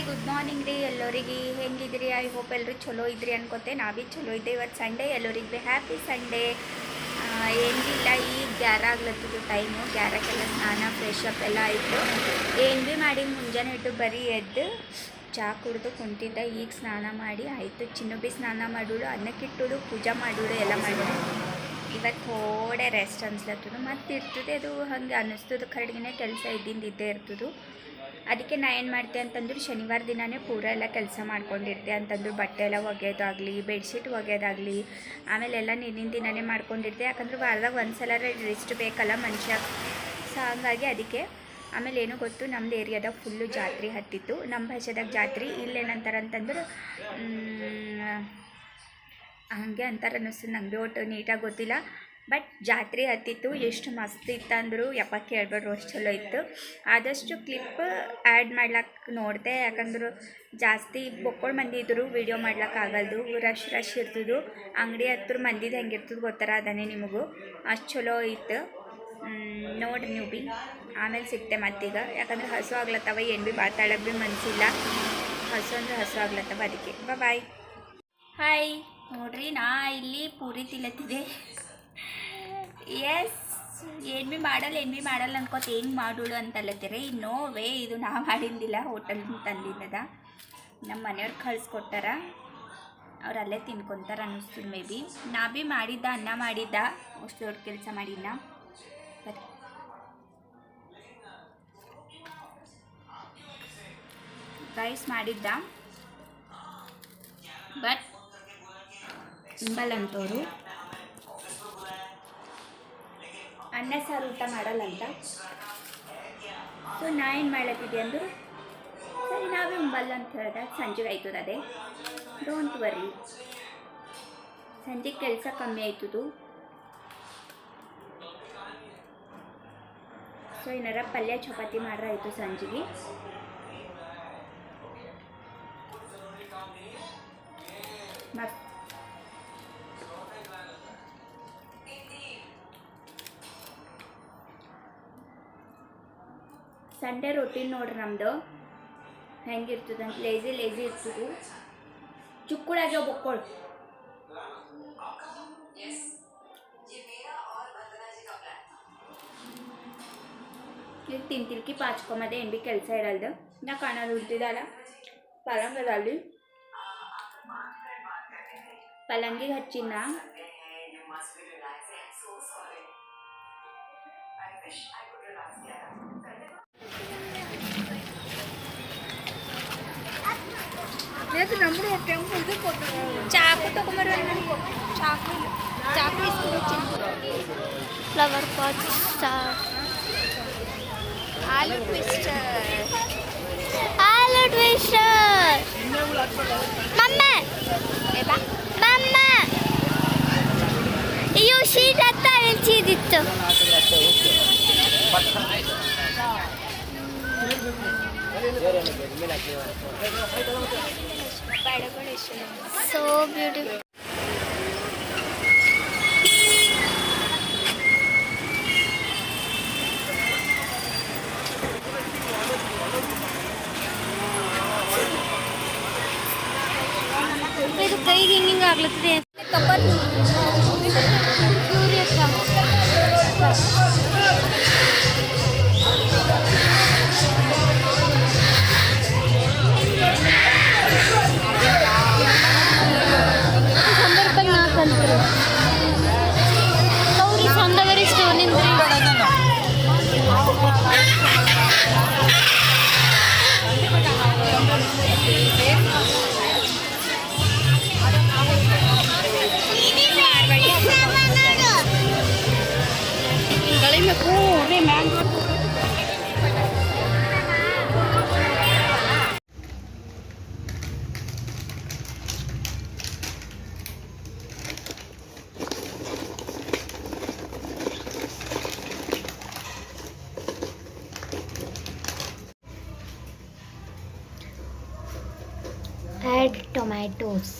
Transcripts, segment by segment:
Hi good morning ರೀ ಎಲ್ಲರಿಗೆ. ಹೆಂಗಿದ್ರಿ? I hope ಎಲ್ಲರೂ ಚಲೋ ಇದ್ರಿ ಅನ್ಕೋತೆ. ನಾವೇ ಚಲೋ ಇದ್ದೆ ಇವತ್ತು ಸಂಡೇ ಎಲ್ಲರಿಗೆ ಹ್ಯಾಪಿ ಸಂಡೇ ಏನಿಲ್ಲ, ಈಗ ಗ್ಯಾರ ಆಗ್ಲತ್ತಿದ್ದು ಟೈಮು ಗ್ಯಾರಕ್ಕೆಲ್ಲ ಸ್ನಾನ ಫ್ರೆಶ್ ಎಲ್ಲ ಆಯಿತು. ಏನು ಭೀ ಮಾಡಿ ಮುಂಜಾನೆ ಇಟ್ಟು ಬರೀ ಎದ್ದು ಚಹಾ ಕುಡಿದು ಕುಂತಿದ್ದ. ಈಗ ಸ್ನಾನ ಮಾಡಿ ಆಯಿತು. ಚಿನ್ನ ಭೀ ಸ್ನಾನ ಮಾಡೋಳು, ಅನ್ನಕ್ಕಿಟ್ಟೋಳು, ಪೂಜೆ ಮಾಡೋಳು, ಎಲ್ಲ ಮಾಡೋಳು. ಇವತ್ತು ಥೋಡೆ ರೆಸ್ಟ್ ಅನ್ಸ್ಲತ್ತದು ಮತ್ತು ಇರ್ತದೆ ಅದು. ಹಂಗೆ ಅನ್ನಿಸ್ತದ ಕರಡಿಗೆ ಕೆಲಸ ಇದ್ದಿಂದ ಇದ್ದೇ ಇರ್ತದೆ. ಅದಕ್ಕೆ ನಾ ಏನು ಮಾಡ್ತೆ ಅಂತಂದ್ರೆ ಶನಿವಾರ ದಿನವೇ ಪೂರ ಎಲ್ಲ ಕೆಲಸ ಮಾಡ್ಕೊಂಡಿರ್ತೆ. ಅಂತಂದ್ರೆ ಬಟ್ಟೆ ಎಲ್ಲ ಒಗೆಯೋದಾಗಲಿ ಬೆಡ್ಶೀಟ್ ಒಗೆಯೋದಾಗಲಿ, ಆಮೇಲೆ ಎಲ್ಲ ನೀರಿನ ದಿನವೇ ಮಾಡ್ಕೊಂಡಿರ್ತೆ. ಯಾಕಂದ್ರೆ ವಾರದಾಗ ಒಂದು ಸಲ ರೆಸ್ಟ್ ಬೇಕಲ್ಲ ಮನುಷ್ಯ. ಸೊ ಹಂಗಾಗಿ ಅದಕ್ಕೆ ಆಮೇಲೆ ಏನು ಗೊತ್ತು ನಮ್ಮದು ಏರಿಯಾದಾಗ ಫುಲ್ಲು ಜಾತ್ರೆ ಹತ್ತಿತ್ತು. ನಮ್ಮ ಭಾಷೆದಾಗ ಜಾತ್ರೆ ಇಲ್ಲೇನಂತಾರೆ ಅಂತಂದ್ರೆ ಹಂಗೆ ಅಂತಾರೆ ಅನ್ನಿಸ್ತು ನಂಗೆ. ಒಟ್ಟು ನೀಟಾಗಿ ಗೊತ್ತಿಲ್ಲ. ಬಟ್ ಜಾತ್ರೆ ಹತ್ತಿತ್ತು, ಎಷ್ಟು ಮಸ್ತ್ ಇತ್ತು ಅಂದರು ಯಪ್ಪ ಕೇಳ್ಬೇಡ್ರು ಅಷ್ಟು ಚಲೋ ಇತ್ತು. ಆದಷ್ಟು ಕ್ಲಿಪ್ ಆ್ಯಡ್ ಮಾಡ್ಲಕ್ಕೆ ನೋಡಿದೆ, ಯಾಕಂದ್ರೆ ಜಾಸ್ತಿ ಬೊಕ್ಕೊಳ್ ಮಂದಿ ಇದ್ದರು ವೀಡಿಯೋ ಮಾಡ್ಲಿಕ್ಕೆ ಆಗಲ್ದು ರಶ್ ರಶ್ ಇರ್ತದು. ಅಂಗಡಿ ಹತ್ರ ಮಂದಿದು ಹೆಂಗಿರ್ತದೆ ಗೊತ್ತಾರ ಅದನ್ನೇ ನಿಮಗೂ. ಅಷ್ಟು ಚಲೋ ಇತ್ತು. ನೋಡಿ ನೀವು ಭೀ ಆಮೇಲೆ ಸಿಗ್ತೆ ಮತ್ತೀಗ. ಯಾಕಂದ್ರೆ ಹಸು ಆಗ್ಲತ್ತವ, ಏನು ಭೀ ಮಾತಾಡಕ್ಕೆ ಭೀ ಮನಸ್ಸಿಲ್ಲ ಹಸು ಅಂದ್ರೆ ಹಸು ಆಗ್ಲತ್ತವ ಅದಕ್ಕೆ. ಬಾಯ್ ಹಾಯ್ ನೋಡ್ರಿ, ನಾ ಇಲ್ಲಿ ಪೂರಿ ತಿಲ್ಲತ್ತಿದೆ ಎಸ್ ಏನು ಭೀ ಮಾಡಲ್ಲ ಏನು ಭೀ ಮಾಡಲ್ಲ ಅನ್ಕೋತ ಹೆಂಗೆ ಮಾಡೋಳು ಅಂತಲ್ಲತ್ತೀರಿ ನೋ ವೇ, ಇದು ನಾ ಮಾಡಿಂದಿಲ್ಲ ಹೋಟೆಲ್ ತಂದಿದ್ದದ ನಮ್ಮ ಮನೆಯವ್ರು ಕಳಿಸ್ಕೊಟ್ಟಾರ. ಅವ್ರು ಅಲ್ಲೇ ತಿನ್ಕೊತಾರ ಅನ್ನಿಸ್ತು ಮೇ ಬಿ. ನಾ ಭೀ ಮಾಡಿದ್ದ ಅನ್ನ ಮಾಡಿದ್ದ, ಅಷ್ಟು ದೊಡ್ಡ ಕೆಲಸ ಮಾಡಿದ್ದ ಬರ್ರಿ ರೈಸ್ ಮಾಡಿದ್ದ. ಬಟ್ ಇಂಬಲ್ಲಂತವರು ಅನ್ನ ಸಾರು ಊಟ ಮಾಡಲ್ಲಂತ? ಸೊ ನಾ ಏನು ಮಾಡತ್ತಿದ್ದೆ ಅಂದರು, ಸರಿ, ನಾವೇ ಉಂಬಲ್ಲ ಅಂತ ಹೇಳ್ದೆ. ಸಂಜೆ ಆಯ್ತದ ಅದೇ. ಡೋಂಟ್ ವರಿ ಸಂಜೆ ಕೆಲಸ ಕಮ್ಮಿ ಆಯ್ತದು. ಸೊ ಏನಾರ ಪಲ್ಯ ಚಪಾತಿ ಮಾಡ್ರೆ ಆಯಿತು ಸಂಜೆಗೆ. ಮಸ್ತ್. ಸಂಡೇ ರೊಟೀನ್ ನೋಡ್ರಿ ನಮ್ದು. ಹೆಂಗಿರ್ತದೆ? ಅಂತ ಲೇಜಿ ಲೇಜಿ ಇರ್ತದೆ ಚುಕ್ಕುಳಾಗ್ಯಾವ ಬೊಕ್ಕೊಳ್ ಈಗ ತಿಂತಿಲ್ಕಿ ಪಾಚ್ಕೊಂಬದೆ, ಏನು ಭೀ ಕೆಲಸ ಇರಲ್ದು. ನಾ ಕಾಣೋದು ಉಳ್ತಿದಲ್ಲ ಪಲಂಗದಲ್ಲಿ ಪಲಂಗಿಗೆ ಹಚ್ಚಿನ ಚಾಕು ತಗೊಂಬರೋ ಚಾಕು ಚಾಕು flower pot star aloo twister aloo twister ಮಮ್ಮ ಮಮ್ಮ ಅಯ್ಯೋ ಶೀಟ್ ಹತ್ತ ಹೆಚ್ಚಿದಿತ್ತು ಸೋ ಬ್ಯೂಟಿಫುಲ್ ಇದು गले में खूब मैंगो tomatoes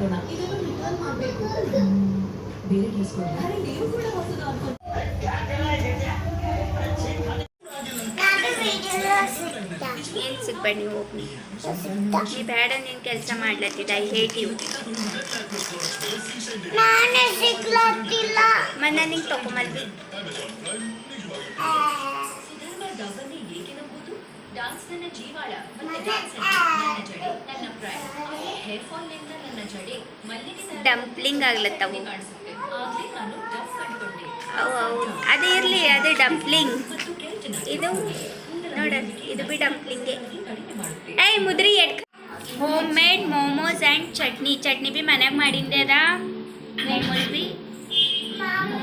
ಎತ್ತರವನ್ನು ರಿಟರ್ನ್ ಮಾಡಬೇಕು ಬೇರೆ ಆಗಿರುತ್ತೆ ನೀವು ಪರಿಶ್ರಮದಿಂದ ಏರಿದಾಗ ಏನು ಸಿಗ್ಬೇಡ ನೀವು? ಹೋಗಿ ನೀ ಬೇಡ ನೀನು ಕೆಲಸ ಮಾಡ್ಲತ್ತಿದ್ದ ಐ ಹೇಟ್ ಯು ನಾನೇ ಸಿಗ್ಲತ್ತಿಲ್ಲ ಮತ್ತು ನಾನು ನಿಂಗೆ ತೊಗೊಂಬಲ್ವಿ ಡಾನ್ಸ್ ನನ್ನ ಜೀವಾಳ ಮತ್ತೆ ಡ್ಯಾನ್ಸ್ ನನ್ನ ಜಡೆ ನನ್ನ ಪ್ರಾಣ ಹೇರ್ ಫಾಲ್ನಿಂದ ನನ್ನ ಜಡೆ ಮಲ್ಲಿಗೆ ಡಂಪ್ಲಿಂಗ್ ಆಗ್ಲತ್ತವು. ಕಾಣಿಸುತ್ತೆ. ಆಗ್ಲೇ ನಾನು ಡಂಪ್ ಕಂಡುಕೊಂಡೆ. ಅದೇ ಇರಲಿ ಅದು ಡಂಪ್ಲಿಂಗ್ ಇದು ನೋಡ ಇದು ಬಿ ಡಂಪ್ಲಿಂಗೆ ಏಯ್ ಮುದ್ರಿ Ed homemade momos and chutney chutney B ಮನ್ಯಾಗ ಮಾಡಿದ್ದೆ ಅದ. ಮೋಮೋಸ್ ಬಿ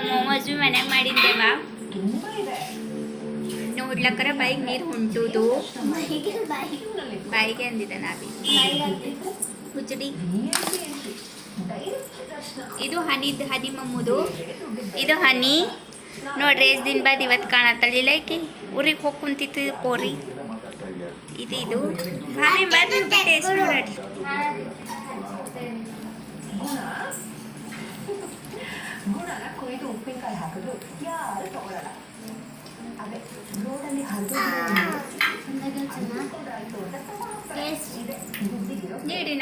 ಮೋಮೋಸ್ ಬಿ ಮನ್ಯಾಗ ಮಾಡಿದ್ದೇವ ನೋಡ್ಲಕ್ಕರ ಬೈಕ್ ನೀರು ಹೊಂಟುದು ಬಾಯಿಗೆ ಅಂದಿದೆ ನಾವಿ ಹುಚ್ಚಡಿ. ಇದು ಹನಿ ಹನಿ ಮಮ್ಮುದು ಇದು ಹನಿ. ನೋಡ್ರಿ, ಎಷ್ಟು ದಿನ ಬಾದ್ ಇವತ್ತು ಕಾಣತ್ತಳಿಲ್ಲ ಈಕಿ ಊರಿಗೆ ಹೋಗಿ ಕುಂತಿತ್ತು ಪೋರಿ. ಇದು ಇದು. ಉಪ್ಪಿನಕಾಯಿ ಯಾರು ಅದೇ ರೋಡಲ್ಲಿ ಹರಿದು ನೀಡಿ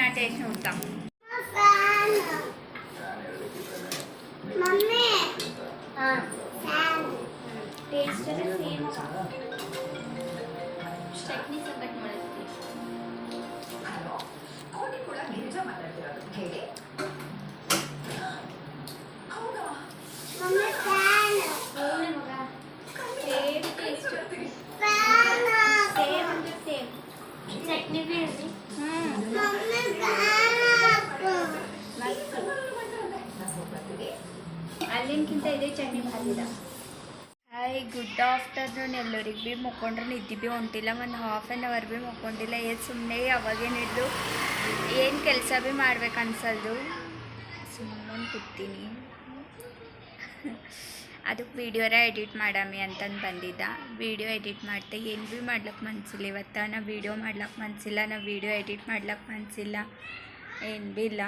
ಗುಡ್ ಆಫ್ಟರ್ನೂನ್ ಎಲ್ಲರಿಗೆ ಭೀ ಮುಕ್ಕೊಂಡ್ರೆ ನಿದ್ದೆ ಭೀ ಹೊಂಟಿಲ್ಲ, ಒಂದು ಹಾಫ್ ಆ್ಯನ್ ಅವರ್ ಭೀ ಮುಕ್ಕೊಂಡಿಲ್ಲ. ಏನು ಸುಮ್ಮನೆ ಅವಾಗೇನು ಇದ್ದು ಏನು ಕೆಲಸ ಭೀ ಮಾಡ್ಬೇಕು ಅನ್ಸಲ್ದು. ಸುಮ್ಮನೆ ಕೂತೀನಿ. ಅದಕ್ಕೆ ವೀಡಿಯೋರ ಎಡಿಟ್ ಮಾಡಾಮಿ ಅಂತಂದು ಬಂದಿದ್ದ. ವೀಡಿಯೋ ಎಡಿಟ್ ಮಾಡ್ತೆ ಏನು ಭೀ ಮಾಡ್ಲಿಕ್ಕೆ ಮನಸ್ಸಿಲ್ಲ ಇವತ್ತು ನಾ ವೀಡಿಯೋ ಮಾಡ್ಲಿಕ್ಕೆ ಮನಸ್ಸಿಲ್ಲ ನಾ ವೀಡಿಯೋ ಎಡಿಟ್ ಮಾಡ್ಲಿಕ್ಕೆ ಮನಸ್ಸಿಲ್ಲ ಏನು ಭೀ ಇಲ್ಲ.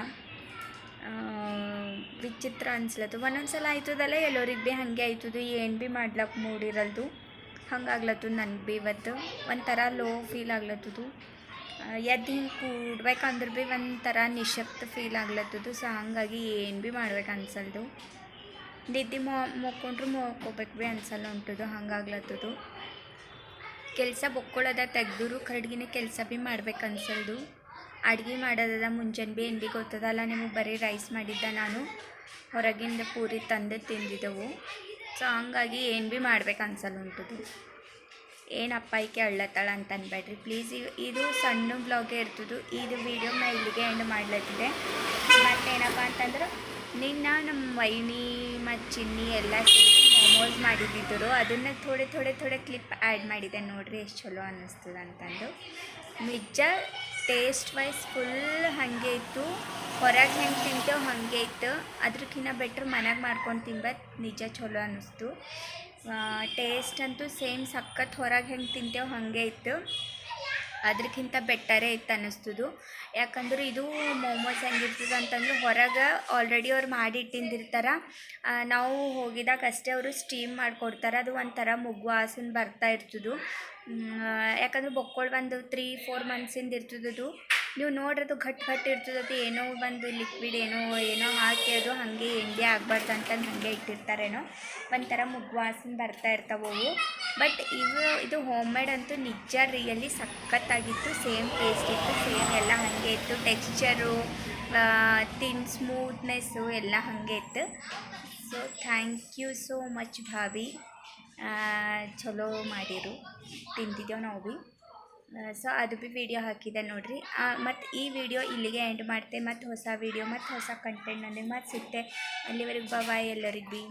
ವಿಚಿತ್ರ ಅನ್ಸ್ಲತ್ತು. ಒಂದೊಂದು ಸಲ ಆಯ್ತದಲ್ಲ, ಎಲ್ಲರಿಗೆ ಭೀ ಹಾಗೆ ಆಯ್ತದು, ಏನು ಭೀ ಮಾಡ್ಲಕ್ಕೆ ಮೂಡಿರಲ್ದು. ಹಂಗಾಗ್ಲತ್ತು ನನಗೆ ಭೀ ಇವತ್ತು ಒಂಥರ ಲೋ ಫೀಲ್ ಆಗ್ಲತ್ತದು. ಎದ್ದು ಹಿಂಗೆ ಕೂಡ್ಬೇಕಂದ್ರೆ ಭೀ ಒಂಥರ ನಿಶಬ್ದ ಫೀಲ್ ಆಗ್ಲತ್ತದು. ಸೊ, ಹಂಗಾಗಿ ಏನು ಭೀ ಮಾಡ್ಬೇಕು ಅನ್ಸಲ್ದು. ನಿದ್ದೆ ಮೋ ಮೊಕ್ಕೊಂಡ್ರು ಮೋಕೋಬೇಕು ಭೀ ಅನ್ಸಲ್ಲ ಉಂಟದು, ಹಂಗಾಗ್ಲತ್ತದು. ಕೆಲಸ ಬೊಕ್ಕೊಳ್ಳೋದ ತೆಗ್ದರು ಕರಡ್ಗಿನ ಕೆಲಸ ಭೀ ಮಾಡ್ಬೇಕು ಅನ್ಸಲ್ದು. ಅಡ್ಗೆ ಮಾಡೋದದ ಮುಂಜಾನೆ ಭೀ ಏನು ಗೊತ್ತದಲ್ಲ, ನಿಮಗೆ ಬರೀ ರೈಸ್ ಮಾಡಿದ್ದ ನಾನು. ಹೊರಗಿಂದ ಪೂರಿ ತಂದೆ ತಿಂದಿದ್ದೆವು. ಸೊ ಹಂಗಾಗಿ ಏನು ಭೀ ಮಾಡ್ಬೇಕು ಅನ್ಸಲ್ಲ ಉಂಟದು ಏನಪ್ಪ ಈಕೆ ಅಳ್ಳತ್ತಾಳ ಅಂತ ಅನ್ಬೇಡ್ರಿ. ಪ್ಲೀಸ್ ಇದು ಸಣ್ಣ ಬ್ಲಾಗೇ ಇರ್ತದು. ಇದು ವೀಡಿಯೋ ನಾ ಇಲ್ಲಿಗೆ ಎಂಡ್ ಮಾಡ್ಲತ್ತಿದೆ ಮತ್ತೇನಪ್ಪ ಅಂತಂದ್ರೆ, ನಿನ್ನ ನಮ್ಮ ವೈನಿ ಮತ್ತು ಚಿನ್ನಿ ಎಲ್ಲ ಸೇರಿ ಮೋಮೋಸ್ ಮಾಡಿದ್ದಿದ್ದರು. ಅದನ್ನು ಥೋಡೆ ಥೋಡೆ ಥೋಡೆ ಕ್ಲಿಪ್ ಆ್ಯಡ್ ಮಾಡಿದೆ ನೋಡ್ರಿ, ಎಷ್ಟು ಚಲೋ ಅನ್ನಿಸ್ತದೆ ಅಂತಂದು. ನಿಜ ಟೇಸ್ಟ್ ವೈಸ್ ಫುಲ್ ಹಾಗೆ ಇತ್ತು. ಹೊರಗೆ ಹೆಂಗೆ ತಿಂತೇವೆ ಹಾಗೆ ಇತ್ತು. ಅದ್ರಕ್ಕಿಂತ ಬೆಟ್ರ್ ಮನ್ಯಾಗ ಮಾಡ್ಕೊಂಡು ತಿನ್ಬೇಕು. ನಿಜ ಚಲೋ ಅನ್ನಿಸ್ತು ಟೇಸ್ಟ್ ಅಂತೂ ಸೇಮ್ ಸಖತ್ ಹೊರಗೆ ಹೆಂಗೆ ತಿಂತೇವೆ ಹಾಗೆ ಇತ್ತು. ಅದ್ರಕ್ಕಿಂತ ಬೆಟ್ಟರೇ ಇತ್ತು ಅನ್ನಿಸ್ತದು ಯಾಕಂದ್ರೆ ಇದು ಮೋಮೋಸ್ ಹೆಂಗಿರ್ತದೆ ಅಂತಂದ್ರೆ ಹೊರಗೆ ಆಲ್ರೆಡಿ ಅವ್ರು ಮಾಡಿ ಇಟ್ಟಿಂದಿರ್ತಾರೆ ನಾವು ಹೋಗಿದಾಗ ಅಷ್ಟೇ ಅವರು ಸ್ಟೀಮ್ ಮಾಡಿಕೊಡ್ತಾರೆ. ಅದು ಒಂಥರ ಮುಗ್ಗು ವಾಸನೆ ಬರ್ತಾ ಇರ್ತದು. ಯಾಕಂದ್ರೆ ಬೊಕ್ಕೊಳ್ ಒಂದು ತ್ರೀ ಫೋರ್ ಮಂತ್ಸಿಂದ ಇರ್ತದದು. ನೀವು ನೋಡ್ರದು ಘಟ್ ಘಟ್ ಇರ್ತದದು ಏನೋ ಒಂದು ಲಿಕ್ವಿಡ್ ಏನೋ ಏನೋ ಹಾಕಿ ಅದು ಹಾಗೆ ಹೆಂಗೆ ಆಗ್ಬಾರ್ದು ಅಂತಂದು ಹಾಗೆ ಇಟ್ಟಿರ್ತಾರೇನೋ. ಒಂಥರ ಮುಗ್ಗು ಬರ್ತಾ ಇರ್ತಾವೆ ಬಟ್ ಇವು ಇದು ಹೋಮ್ ಮೇಡ್ ಅಂತೂ ನಿಜ ರಿಯಲಿ ಸಖತ್ತಾಗಿತ್ತು ಸೇಮ್ ಟೇಸ್ಟ್ ಇತ್ತು ಸೇಮ್ ಎಲ್ಲ ಹಾಗೆ ಇತ್ತು. ಟೆಕ್ಸ್ಚರು ತಿನ್ ಸ್ಮೂತ್ನೆಸ್ಸು ಎಲ್ಲ ಹಾಗೆ ಇತ್ತು. So thank you so much ಆ, ಚಲೋ ಮಾಡಿರು. ತಿಂತಿದ್ದೇವೆ ನಾವು ಭೀ. ಸೊ ಅದು ಭೀ ವಿಡಿಯೋ ಹಾಕಿದೆ ನೋಡಿರಿ. ಮತ್ತು ಈ ವಿಡಿಯೋ ಇಲ್ಲಿಗೆ ಎಂಡ್ ಮಾಡ್ತೆ. ಮತ್ತು ಹೊಸ ವಿಡಿಯೋ ಮತ್ತು ಹೊಸ ಕಂಟೆಂಟ್ ನನಗೆ ಮತ್ತೆ ಸಿಗ್ತೆ. ಅಲ್ಲಿವರೆಗೆ ಬಾಯ್ ಎಲ್ಲರಿಗೆ ಭೀ.